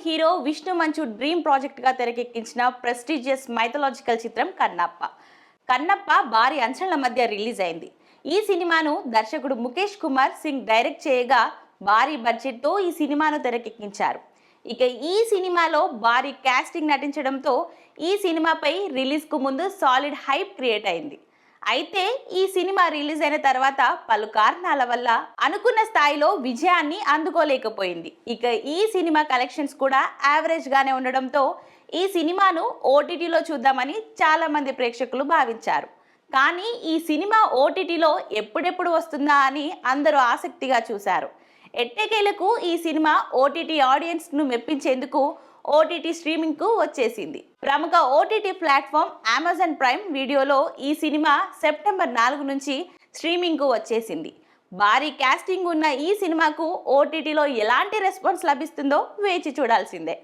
Bollywood hero Vishnu మంచు dream ప్రాజెక్ట్గా తెరకెక్కించిన prestigious mythological చిత్రం కన్నప్ప. కన్నప్ప భారీ అంచనాల మధ్య రిలీజ్ అయింది. ఈ సినిమాను దర్శకుడు ముఖేష్ కుమార్ సింగ్ డైరెక్ట్ చేయగా భారీ బడ్జెట్తో ఈ సినిమాను తెరకెక్కించారు. ఇక ఈ సినిమాలో భారీ కాస్టింగ్ నటించడంతో ఈ సినిమాపై రిలీజ్కు ముందు సాలిడ్ హైప్ క్రియేట్ అయింది. అయితే ఈ సినిమా రిలీజ్ అయిన తర్వాత పలు కారణాల వల్ల అనుకున్న స్థాయిలో విజయాన్ని అందుకోలేకపోయింది. ఇక ఈ సినిమా కలెక్షన్స్ కూడా యావరేజ్ గానే ఉండడంతో ఈ సినిమాను ఓటీటీలో చూద్దామని చాలా మంది ప్రేక్షకులు భావించారు. కానీ ఈ సినిమా ఓటీటీలో ఎప్పుడెప్పుడు వస్తుందా అని అందరూ ఆసక్తిగా చూశారు. ఎట్టకేలకు ఈ సినిమా ఓటీటీ ఆడియన్స్ను మెప్పించేందుకు ఓటీటీ స్ట్రీమింగ్కు వచ్చేసింది. ప్రముఖ ఓటీటీ ప్లాట్ఫామ్ అమెజాన్ ప్రైమ్ వీడియోలో ఈ సినిమా సెప్టెంబర్ నాలుగు నుంచి స్ట్రీమింగ్కు వచ్చేసింది. భారీ క్యాస్టింగ్ ఉన్న ఈ సినిమాకు ఓటీటీలో ఎలాంటి రెస్పాన్స్ లభిస్తుందో వేచి చూడాల్సిందే.